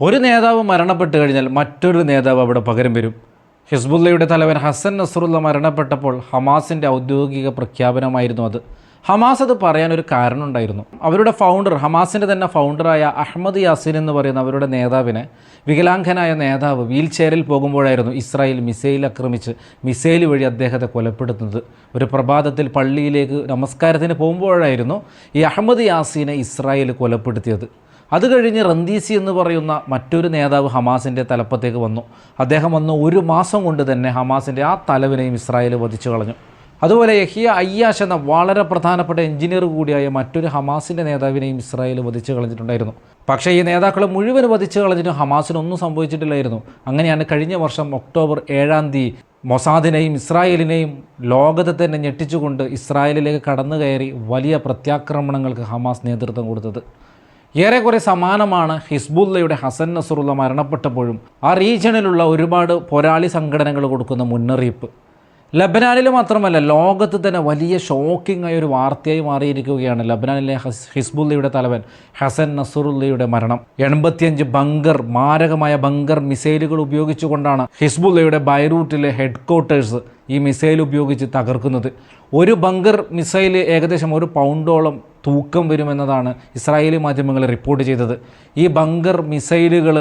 ഒരു നേതാവ് മരണപ്പെട്ട് കഴിഞ്ഞാൽ മറ്റൊരു നേതാവ് അവിടെ പകരം വരും. ഹിസ്ബുല്ലയുടെ തലവൻ ഹസൻ നസറുല്ല മരണപ്പെട്ടപ്പോൾ ഹമാസിന്റെ ഔദ്യോഗിക പ്രഖ്യാപനമായിരുന്നു അത്. ഹമാസ് അത് പറയാൻ ഒരു കാരണമുണ്ടായിരുന്നു. അവരുടെ ഫൗണ്ടർ ഹമാസിന്റെ തന്നെ ഫൗണ്ടറായ അഹമ്മദ് യാസിൻ എന്ന് പറയുന്ന അവരുടെ നേതാവിനെ വികലാംഗനായ നേതാവ് വീൽ ചെയറിൽ പോകുമ്പോഴായിരുന്നു ഇസ്രായേൽ മിസൈൽ ആക്രമിച്ച് മിസൈൽ വഴി അദ്ദേഹത്തെ കൊലപ്പെടുത്തുന്നത്. ഒരു പ്രഭാതത്തിൽ പള്ളിയിലേക്ക് നമസ്കാരത്തിന് പോകുമ്പോഴായിരുന്നു ഈ അഹമ്മദ് യാസീനെ ഇസ്രായേൽ കൊലപ്പെടുത്തിയത്. അത് കഴിഞ്ഞ് റന്തീസി എന്ന് പറയുന്ന മറ്റൊരു നേതാവ് ഹമാസിന്റെ തലപ്പത്തേക്ക് വന്നു. അദ്ദേഹം വന്ന് ഒരു മാസം കൊണ്ട് തന്നെ ഹമാസിന്റെ ആ തലവിനെയും ഇസ്രായേൽ വധിച്ചു കളഞ്ഞു. അതുപോലെ യഹിയ അയ്യാഷ് എന്ന വളരെ പ്രധാനപ്പെട്ട എഞ്ചിനീയർ കൂടിയായ മറ്റൊരു ഹമാസിന്റെ നേതാവിനെയും ഇസ്രായേൽ വധിച്ചു കളഞ്ഞിട്ടുണ്ടായിരുന്നു. പക്ഷേ ഈ നേതാക്കളെ മുഴുവൻ വധിച്ചു കളഞ്ഞിട്ടും ഹമാസിനൊന്നും സംഭവിച്ചിട്ടില്ലായിരുന്നു. അങ്ങനെയാണ് കഴിഞ്ഞ വർഷം ഒക്ടോബർ ഏഴാം തീയതി മൊസാദിനെയും ഇസ്രായേലിനെയും ലോകത്തെ തന്നെ ഞെട്ടിച്ചുകൊണ്ട് ഇസ്രായേലിലേക്ക് കടന്നു കയറി വലിയ പ്രത്യാക്രമണങ്ങൾക്ക് ഹമാസ് നേതൃത്വം കൊടുത്തത്. ഏറെക്കുറെ സമാനമാണ് ഹിസ്ബുല്ലയുടെ ഹസൻ നസറുള്ള മരണപ്പെട്ടപ്പോഴും ആ റീജിയണിലുള്ള ഒരുപാട് പോരാളി സംഘടനകൾ കൊടുക്കുന്ന മുന്നറിയിപ്പ്. ലബനാനിൽ മാത്രമല്ല ലോകത്ത് തന്നെ വലിയ ഷോക്കിംഗ് ആയ ഒരു വാർത്തയായി മാറിയിരിക്കുകയാണ് ലബനാനിലെ ഹസ് ഹിസ്ബുല്ലയുടെ തലവൻ ഹസൻ നസറുല്ലയുടെ മരണം. എൺപത്തിയഞ്ച് ബങ്കർ മാരകമായ ബങ്കർ മിസൈലുകൾ ഉപയോഗിച്ചുകൊണ്ടാണ് ഹിസ്ബുല്ലയുടെ ബൈറൂട്ടിലെ ഹെഡ് ക്വാർട്ടേഴ്സ് ഈ മിസൈൽ ഉപയോഗിച്ച് തകർക്കുന്നത്. ഒരു ബങ്കർ മിസൈൽ ഏകദേശം ഒരു പൗണ്ടോളം തൂക്കം വരുമെന്നതാണ് ഇസ്രായേലി മാധ്യമങ്ങൾ റിപ്പോർട്ട് ചെയ്തത്. ഈ ബങ്കർ മിസൈലുകൾ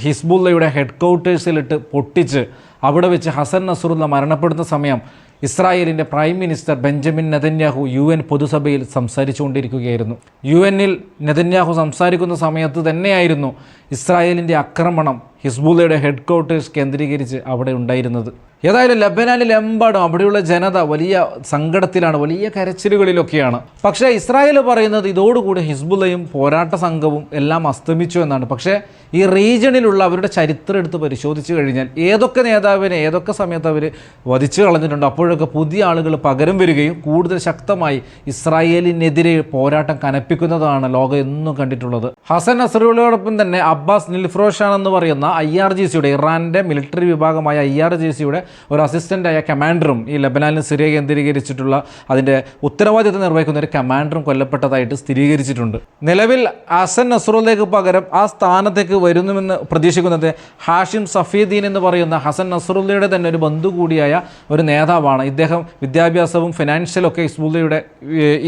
ഹിസ്ബുല്ലയുടെ ഹെഡ് ക്വാർട്ടേഴ്സിലിട്ട് പൊട്ടിച്ച് അവിടെ വെച്ച് ഹസൻ നസറുല്ല മരണപ്പെടുന്ന സമയം ഇസ്രായേലിന്റെ prime minister Benjamin Netanyahu U N പൊതുസഭയിൽ സംസാരിച്ചുകൊണ്ടിരിക്കുകയായിരുന്നു. യു എന്നിൽ നെതന്യാഹു സംസാരിക്കുന്ന സമയത്ത് തന്നെയായിരുന്നു ഇസ്രായേലിന്റെ ആക്രമണം ഹിസ്ബുള്ളയുടെ ഹെഡ് ക്വാർട്ടേഴ്സ് കേന്ദ്രീകരിച്ച് അവിടെ ഉണ്ടായിരുന്നത്. ഏതായാലും ലബനാനിലെമ്പാടും അവിടെയുള്ള ജനത വലിയ സങ്കടത്തിലാണ് വലിയ കരച്ചിലുകളിലൊക്കെയാണ്. പക്ഷേ ഇസ്രായേൽ പറയുന്നത് ഇതോടുകൂടി ഹിസ്ബുള്ളയും പോരാട്ട സംഘവും എല്ലാം അസ്തമിച്ചു എന്നാണ്. പക്ഷേ ഈ റീജിയണിലുള്ള അവരുടെ ചരിത്രം എടുത്ത് പരിശോധിച്ചു കഴിഞ്ഞാൽ ഏതൊക്കെ നേതാവിനെ ഏതൊക്കെ സമയത്ത് അവർ വധിച്ചു കളഞ്ഞിട്ടുണ്ട് അപ്പോഴൊക്കെ പുതിയ ആളുകൾ പകരം വരികയും കൂടുതൽ ശക്തമായി ഇസ്രായേലിനെതിരെ പോരാട്ടം കനപ്പിക്കുന്നതാണ് ലോകം എന്നും കണ്ടിട്ടുള്ളത്. ഹസൻ അസറുകളോടൊപ്പം തന്നെ അബ്ബാസ് നിൽഫ്രോഷാൻ എന്ന് പറയുന്ന ഐ ആർ ജി സിയുടെ ഇറാന്റെ മിലിറ്ററി വിഭാഗമായ ഐ ആർ ജി സിയുടെ ഒരു അസിസ്റ്റന്റായ കമാൻഡറും ഈ ലബനാനിൽ സിറിയ കേന്ദ്രീകരിച്ചിട്ടുള്ള അതിന്റെ ഉത്തരവാദിത്തം നിർവഹിക്കുന്ന ഒരു കമാൻഡറും കൊല്ലപ്പെട്ടതായിട്ട് സ്ഥിരീകരിച്ചിട്ടുണ്ട്. നിലവിൽ അസൻ നസറുലേക്ക് പകരം ആ സ്ഥാനത്തേക്ക് വരുന്നുവെന്ന് പ്രതീക്ഷിക്കുന്നത് ഹാഷിം സഫീദ്ദീൻ എന്ന് പറയുന്ന ഹസൻ നസറുല്ലയുടെ തന്നെ ഒരു ബന്ധു കൂടിയായ ഒരു നേതാവാണ്. ഇദ്ദേഹം വിദ്യാഭ്യാസവും ഫിനാൻഷ്യലും ഒക്കെ ഹിസ്ബുല്ലയുടെ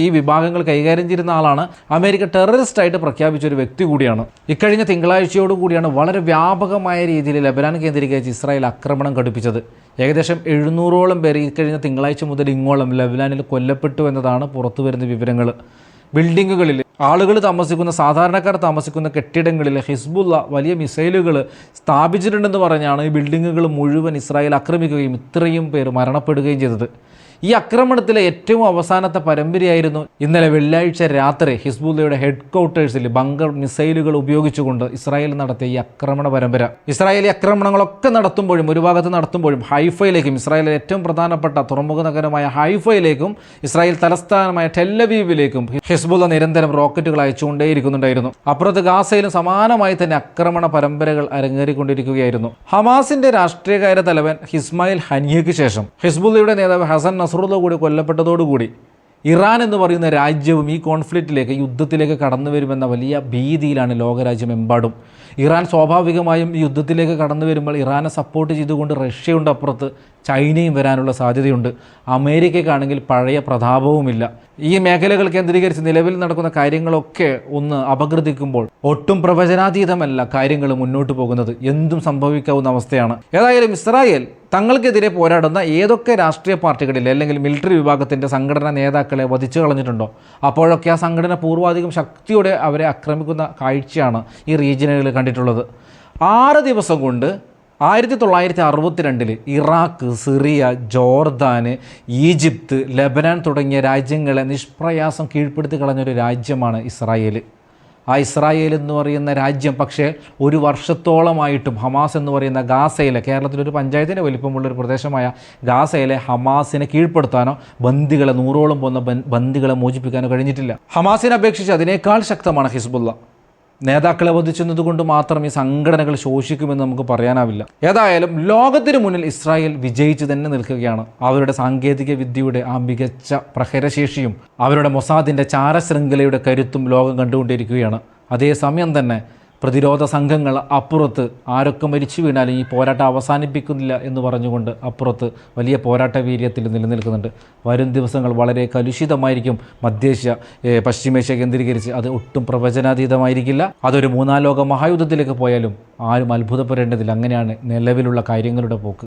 ഈ വിഭാഗങ്ങൾ കൈകാര്യം ചെയ്യുന്ന ആളാണ്. അമേരിക്ക ടെററിസ്റ്റ് ആയിട്ട് പ്രഖ്യാപിച്ച ഒരു വ്യക്തി കൂടിയാണ്. ഇക്കഴിഞ്ഞ തിങ്കളാഴ്ചയോട് കൂടിയാണ് വളരെ വ്യാപകമായ രീതിയിൽ ലബനാൻ കേന്ദ്രീകരിച്ച് ഇസ്രായേൽ ആക്രമണം ഘടിപ്പിച്ചത്. ഏകദേശം എഴുന്നൂറോളം പേർ ഈ കഴിഞ്ഞ തിങ്കളാഴ്ച മുതൽ ഇങ്ങോളം ലബനാനിൽ കൊല്ലപ്പെട്ടു എന്നതാണ് പുറത്തു വരുന്ന വിവരങ്ങൾ. ബിൽഡിങ്ങുകളിൽ ആളുകൾ താമസിക്കുന്ന സാധാരണക്കാർ താമസിക്കുന്ന കെട്ടിടങ്ങളിൽ ഹിസ്ബുള്ള വലിയ മിസൈലുകൾ സ്ഥാപിച്ചിട്ടുണ്ടെന്ന് പറഞ്ഞാണ് ഈ ബിൽഡിങ്ങുകൾ മുഴുവൻ ഇസ്രായേൽ ആക്രമിക്കുകയും ഇത്രയും പേർ മരണപ്പെടുകയും ചെയ്തത്. ഈ ആക്രമണത്തിലെ ഏറ്റവും അവസാനത്തെ പരമ്പരയായിരുന്നു ഇന്നലെ വെള്ളിയാഴ്ച രാത്രി ഹിസ്ബുല്ലയുടെ ഹെഡ് ക്വാർട്ടേഴ്സിൽ ബങ്കർ മിസൈലുകൾ ഉപയോഗിച്ചുകൊണ്ട് ഇസ്രായേൽ നടത്തിയ ഈ ആക്രമണ പരമ്പര. ഇസ്രായേലി ആക്രമണങ്ങളൊക്കെ നടത്തുമ്പോഴും ഒരു ഭാഗത്ത് നടത്തുമ്പോഴും ഹൈഫയിലേക്കും ഇസ്രായേലിലെ ഏറ്റവും പ്രധാനപ്പെട്ട തുറമുഖ നഗരമായ ഹൈഫയിലേക്കും ഇസ്രായേൽ തലസ്ഥാനമായ ടെല്ലവീവിലേക്കും ഹിസ്ബുല്ല നിരന്തരം റോക്കറ്റുകൾ അയച്ചുകൊണ്ടേയിരിക്കുന്നുണ്ടായിരുന്നു. അപ്പുറത്ത് ഗാസയിലും സമാനമായി തന്നെ ആക്രമണ പരമ്പരകൾ അരങ്ങേറിക്കൊണ്ടിരിക്കുകയായിരുന്നു. ഹമാസിന്റെ രാഷ്ട്രീയകാര്യ തലവൻ ഹിസ്മായിൽ ഹനിയയ്ക്ക് ശേഷം ഹിസ്ബുല്ലയുടെ നേതാവ് ഹസൻ നസറുള്ള കൂടി കൊല്ലപ്പെട്ടതോടുകൂടി ഇറാൻ എന്ന് പറയുന്ന രാജ്യവും ഈ കോൺഫ്ലിക്റ്റിലേക്ക് യുദ്ധത്തിലേക്ക് കടന്നു വരുമെന്ന വലിയ ഭീതിയിലാണ് ലോകരാജ്യമെമ്പാടും. ഇറാൻ സ്വാഭാവികമായും ഈ യുദ്ധത്തിലേക്ക് കടന്നു വരുമ്പോൾ ഇറാനെ സപ്പോർട്ട് ചെയ്തുകൊണ്ട് റഷ്യയുണ്ട് അപ്പുറത്ത് ചൈനയും വരാനുള്ള സാധ്യതയുണ്ട്. അമേരിക്കയ്ക്കാണെങ്കിൽ പഴയ പ്രതാപവുമില്ല. ഈ മേഖലകൾ കേന്ദ്രീകരിച്ച് നിലവിൽ നടക്കുന്ന കാര്യങ്ങളൊക്കെ ഒന്ന് അപകൃതിക്കുമ്പോൾ ഒട്ടും പ്രവചനാതീതമല്ല കാര്യങ്ങൾ മുന്നോട്ട് പോകുന്നത്. എന്തും സംഭവിക്കാവുന്ന അവസ്ഥയാണ്. ഏതായാലും ഇസ്രായേൽ തങ്ങൾക്കെതിരെ പോരാടുന്ന ഏതൊക്കെ രാഷ്ട്രീയ പാർട്ടികളിൽ അല്ലെങ്കിൽ മിലിറ്ററി വിഭാഗത്തിന്റെ സംഘടനാ നേതാക്കളെ വധിച്ചു കളഞ്ഞിട്ടുണ്ടോ? അപ്പോഴൊക്കെ ആ സംഘടന പൂർവാധികം ശക്തിയോടെ അവരെ ആക്രമിക്കുന്ന കാഴ്ചയാണ് ഈ റീജിയനുകളിൽ കണ്ടിട്ടുള്ളത്. ആറ് ദിവസം കൊണ്ട് ആയിരത്തി തൊള്ളായിരത്തി അറുപത്തിരണ്ടിൽ ഇറാഖ് സിറിയ ജോർദാന് ഈജിപ്ത് ലബനാൻ തുടങ്ങിയ രാജ്യങ്ങളെ നിഷ്പ്രയാസം കീഴ്പ്പെടുത്തി കളഞ്ഞൊരു രാജ്യമാണ് ഇസ്രായേൽ ആ ഇസ്രായേൽ എന്ന് പറയുന്ന രാജ്യം പക്ഷേ ഒരു വർഷത്തോളമായിട്ടും ഹമാസ് എന്ന് പറയുന്ന ഗാസയിലെ കേരളത്തിലൊരു പഞ്ചായത്തിന്റെ വലിപ്പമുള്ള ഒരു പ്രദേശമായ ഗാസയിലെ ഹമാസിനെ കീഴ്പ്പെടുത്താനോ ബന്ദികളെ നൂറോളം പോകുന്ന ബന്ദികളെ മോചിപ്പിക്കാനോ കഴിഞ്ഞിട്ടില്ല. ഹമാസിനെ അപേക്ഷിച്ച് അതിനേക്കാൾ ശക്തമാണ് ഹിസ്ബുള്ള നേതാക്കളെ വധിച്ചെന്നതുകൊണ്ട് കൊണ്ട് മാത്രം ഈ സംഘടനകൾ ശോഷിക്കുമെന്ന് നമുക്ക് പറയാനാവില്ല. ഏതായാലും ലോകത്തിന് മുന്നിൽ ഇസ്രായേൽ വിജയിച്ച് തന്നെ നിൽക്കുകയാണ്. അവരുടെ സാങ്കേതിക വിദ്യയുടെ ആ മികച്ച പ്രഹരശേഷിയും അവരുടെ മൊസാദിന്റെ ചാരശൃംഖലയുടെ കരുത്തും ലോകം കണ്ടുകൊണ്ടിരിക്കുകയാണ്. അതേസമയം തന്നെ പ്രതിരോധ സംഘങ്ങൾ അപ്പുറത്ത് ആരൊക്കെ മരിച്ചു വീണാലും ഈ പോരാട്ടം അവസാനിപ്പിക്കുന്നില്ല എന്ന് പറഞ്ഞുകൊണ്ട് അപ്പുറത്ത് വലിയ പോരാട്ട വീര്യത്തിൽ നിലനിൽക്കുന്നുണ്ട്. വരും ദിവസങ്ങൾ വളരെ കലുഷിതമായിരിക്കും. മധ്യേഷ്യ പശ്ചിമേഷ്യ കേന്ദ്രീകരിച്ച് അത് ഒട്ടും പ്രവചനാതീതമായിരിക്കില്ല. അതൊരു മൂന്നാം ലോക മഹായുദ്ധത്തിലേക്ക് പോയാലും ആരും അത്ഭുതപ്പെടേണ്ടതില്ല. അങ്ങനെയാണ് നിലവിലുള്ള കാര്യങ്ങളുടെ പോക്ക്.